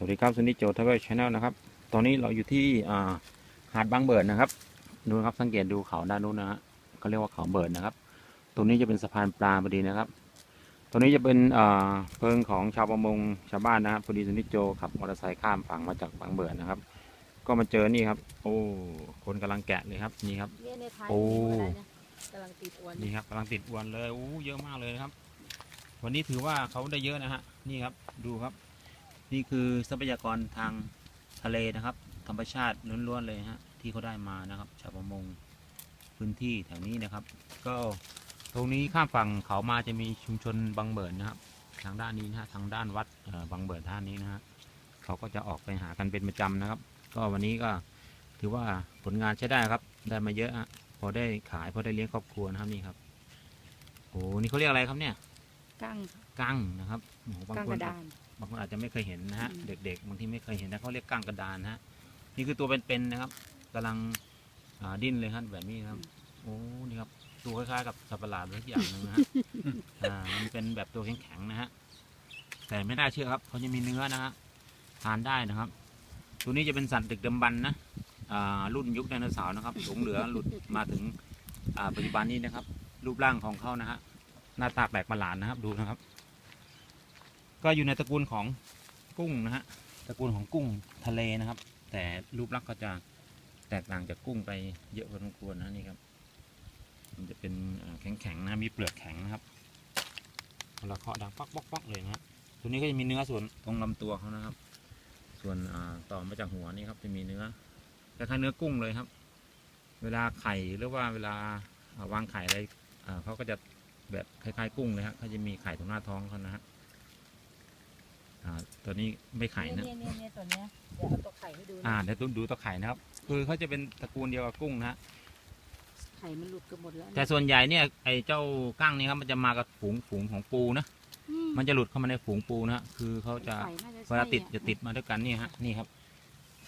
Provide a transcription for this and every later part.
สวัสดีครับซุนิโจทเวลชาแนลนะครับ ตอนนี้เราอยู่ที่อ่าหาดบางเบิดนะครับดูนะครับสังเกตดูเขาด้านนู้นนะฮะเขาเรียกว่าเขาเบิดนะครับ ตรงนี้จะเป็นสะพานปลาพอดีนะครับ ตรงนี้จะเป็นอ่าเพิงของชาวประมงชาวบ้านนะครับพอดีซุนิโจขับมอเตอร์ไซค์ข้ามฝั่งมาจากบางเบิดนะครับ ก็มาเจอนี่ครับ โอ้คนกำลังแกะเลยครับนี่ครับเนี่ยในท้ายโอ้มีอะไรนะกำลังติดอวนนี่ครับกำลังติดอวนเลยอู้เยอะมากเลยนะครับ วันนี้ถือว่าเขาได้เยอะนะฮะนี่ครับดูครับ นี่คือทรัพยากรทางทะเลนะครับ ธรรมชาติล้วนๆเลยฮะที่เขาได้มานะครับชาวประมงพื้นที่แถวนี้นะครับ ก็ตรงนี้ข้ามฝั่งเขามาจะมีชุมชนบางเบิดนะครับ ทางด้านนี้นะฮะทางด้านวัดบางเบิดท่านนี้นะฮะเขาก็จะออกไปหากันเป็นประจำนะครับ ก็วันนี้ก็ถือว่าผลงานใช้ได้ครับ ได้มาเยอะฮะพอได้ขายพอได้เลี้ยงครอบครัวนะครับนี่ครับโอ้นี่เขาเรียกอะไรครับเนี่ย กั้งกั้งนะครับโอ้โหบางกั้งคกนระดาน บางคนอาจจะไม่เคยเห็นนะฮะอืม เด็กๆบางทีไม่เคยเห็นนะเขาเรียกกั้งกระดานนะฮะนี่คือตัวเป็นๆนะครับกำลังอ่าดิ้นเลยครับแบบนี้ครับโอ้นี่ครับตัวคล้ายๆกับสัตว์ประหลาดอะไรสักอย่างหนึ่งนะฮะ อ่ามันเป็นแบบตัวแข็งๆนะฮะแต่ไม่น่าเชื่อครับเขาจะมีเนื้อนะฮะทานได้นะครับ ตัวนี้จะเป็นสัตว์ดึกดำบรรพ์นะอ่ารุ่นยุคไดโนเสาร์นะครับหลงเหลือหลุดมาถึงอ่าปัจจุบันนี้นะครับ รูปร่างของเขานะฮะ หน้าตาแปลกประหลาดนะครับดูนะครับ ก็อยู่ในตระกูลของกุ้งนะฮะตระกูลของกุ้งทะเลนะครับ แต่รูปลักษณ์ก็จะแตกต่างจากกุ้งไปเยอะพอสมควรนะนี่ครับ มันจะเป็นแข็งๆนะมีเปลือกแข็งนะครับเวลาเคาะดังป๊อกป๊อกป๊อกเลยนะตัวนี้ก็จะมีเนื้อส่วนตรงลำตัวเขานะครับ ส่วนต่อมาจากหัวนี่ครับจะมีเนื้อคล้ายๆเนื้อกุ้งเลยครับ เวลาไข่หรือว่าเวลาวางไข่อะไรเขาก็จะ แบบคล้ายๆกุ้งเลยครับเขาจะมีไข่ตรงหน้าท้องเขานะฮะอ่าตัวนี้ไม่ไข่นะเนี่ยเนี่ยเนี่ยตัวเนี้ยเดี๋ยวเอาตัวไข่ให้ดูนะอ่าเดี๋ยวดูตัวไข่นะครับ คือเขาจะเป็นตระกูลเดียวกับกุ้งนะฮะไข่มันหลุดกันหมดแล้วแต่ส่วนใหญ่เนี่ยไอ้เจ้ากั้งนี่ครับมันจะมากับฝูงฝูงของปูนะอืมมันจะหลุดเข้ามาในฝูงปูนะฮะคือเขาจะไข่น่ใช่เวลาติดอจะติดมาด้วยกันนี่ฮะนี่ครับ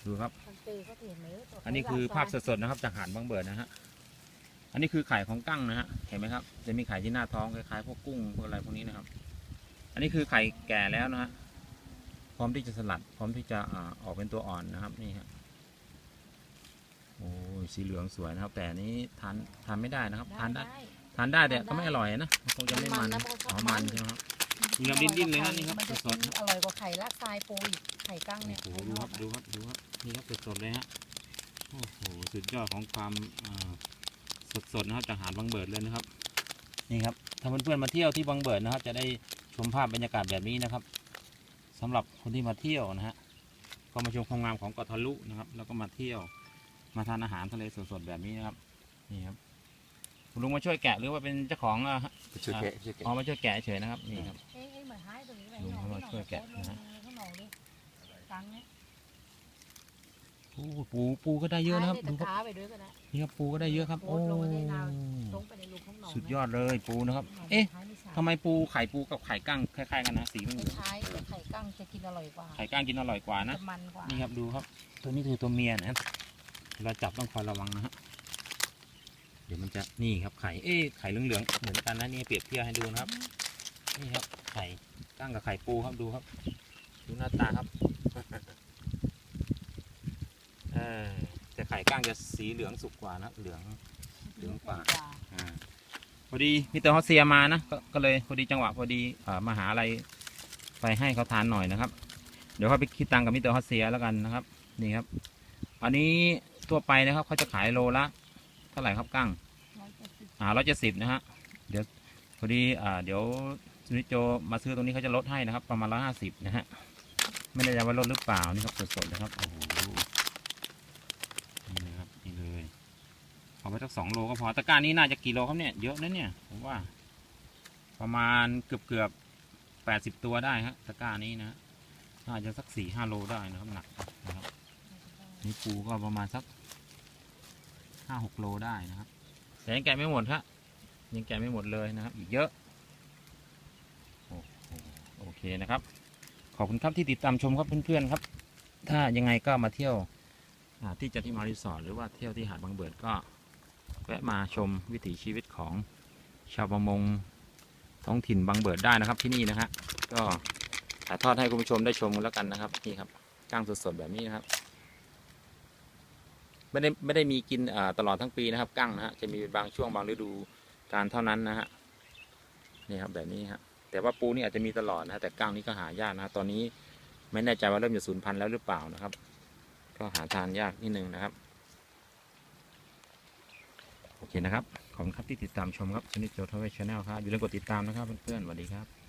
ดูครับทางเตเขาเห็นไหมว่าตัวอันนี้คือภาพสดๆนะครับจากหาดบางเบิดนะฮะ อันนี้คือไข่ของกั้งนะฮะ เห็นไหมครับ จะมีไข่ที่หน้าท้องคล้ายๆพวกกุ้งพวกอะไรพวกนี้นะครับ อันนี้คือไข่แก่แล้วนะฮะ พร้อมที่จะสลัด พร้อมที่จะอ่าออกเป็นตัวอ่อนนะครับ นี่ครับโอ้ยสีเหลืองสวยนะครับ แต่อันนี้ทานทานไม่ได้นะครับ ทานได้ ทานได้แต่ก็ไม่อร่อยนะมันคงจะไม่มันมันนะเพราะอ๋อเขามัมันนใช่ไหมครับนี่ครับดิ้นๆเลยฮะนี่ครับมันจะสกิดนๆครับอร่อยกว่าไข่ลากทรายปูอีกไข่กั้งเนี่ยโอ้โหดูครับดูครับดูครับนี่ครับสดๆเลยฮะ โอ้โหสุดยอดของความ สดๆนะครับจากหาดบางเบิดเลยนะครับ นี่ครับถ้าเพื่อนๆมาเที่ยวที่บางเบิดนะครับ จะได้ชมภาพบรรยากาศแบบนี้นะครับสำหรับคนที่มาเที่ยวนะฮะก็มาชมความงามของเกาะทะลุนะครับ แล้วก็มาเที่ยวมาทานอาหารทะเลสดๆแบบนี้นะครับ นี่ครับคุณลุงมาช่วยแกะหรือว่าเป็นเจ้าของอะฮะช่วยแกะช่วยแกะอ๋อมาช่วยแกะเฉยนะครับนี่ครับเอ้ยเอ้ยเหมือนหายตัวนี้ไปลุงเข้ามาช่วยแกะนะฮะ ปูปูก็ได้เยอะนะครับหาดูได้ครับตะขาไปด้วยก็ได้นี่ครับปูก็ได้เยอะครับ โอ้โอ้ลงมาได้นานลงไปในรูข้างนอกสุดยอดเลยปูนะครับ เอ๊ะทำทำไมปูไข่ปูกับไข่กั้งคล้ายๆกันนะสีมันเหลืองท้ายๆแต่ไข่กั้งจะกินอร่อยกว่าไข่กั้งกินอร่อยกว่านะจะมันกว่านี่ครับดูครับ ตัวนี้คือตัวเมียนะครับเราจับต้องคอยระวังนะฮะเดี๋ยวมันจะนี่ครับไข่เอ๊ะไข่เหลืองๆเหมือนกันนะนี่เปรียบเทียบให้ดูนะครับ นี่ครับไข่กั้งกับไข่ปูครับดูครับ ดูหน้าตาครับ เออ แต่ไข่กั้งจะสีเหลืองสุกกว่านะครับเหลืองเหลืองกว่าอ่าพอดีมิสเตอร์ฮอสเซียมานะกก็เลยพอดีจังหวะพอดีอ่ามาหาอะไรไปให้เขาทานหน่อยนะครับ เดี๋ยวเขาไปคิดตังค์กับมิสเตอร์ฮอสเซียแล้วกันนะครับ นี่ครับ อันนี้ทั่วไปนะครับเขาจะขายโลละเท่าไหร่ครับกั้งอ่าร้อยเจ็ดสิบนะฮะเดี๋ยวพอดีอ่าเดี๋ยวสุนิจโจมาซื้อตรงนี้เขาจะลดให้นะครับ ประมาณร้อยห้าสิบนะฮะไม่ได้จะว่าลดหรือเปล่านี่ครับสดๆเลยครับโอ้โหนี่นะครับนี่เลย เอาไปสักสองโลก็พอตะกร้านี้น่าจะกี่โลครับเนี่ยเยอะนะเนี่ยผมว่า ประมาณเกือบเกือบแปดสิบตัวได้ฮะตะกร้านี้นะน่าจะสักสี่ห้าโลได้นะครับหนักนะครับนี่ปูก็ประมาณสักห้าหกโลได้นะครับแต่ยังแกะไม่หมดครับยังแกะไม่หมดเลยนะครับ อีกเยอะโอ้โหโอเคนะครับ ขอบคุณครับที่ติดตามชมครับเพื่อนๆครับ ถ้ายังไงก็มาเที่ยวที่จันทิมารีสอร์ทหรือว่าเที่ยวที่หาดบางเบิดก็ วะมาชมวิถีชีวิตของชาวประมงท้องถิ่นบางเบิดได้นะครับที่นี่นะฮะก็ถ่ายทอดให้คุณผู้ชมได้ชมกันแล้วกันนะครับนี่ครับกั้งสดๆแบบนี้นะครับ ไม่ได้ไม่ได้มีกินตลอดทั้งปีนะครับกั้งนะฮะจะมีบางช่วงบางฤดูการเท่านั้นนะฮะนี่ครับแบบนี้ฮะแต่ว่าปูนี่อาจจะมีตลอดนะฮะแต่กั้งนี่ก็หายากนะฮะตอนนี้ไม่แน่ใจว่าเริ่มจะสูญพันธุ์แล้วหรือเปล่านะครับ ก็หาทานยากนิดนึงนะครับ โอเคนะครับ ขอบคุณครับที่ติดตามชมครับชนิดโจทเวชแนลครับอย่าลืมกดติดตามนะครับเพื่อนๆสวัสดีครับ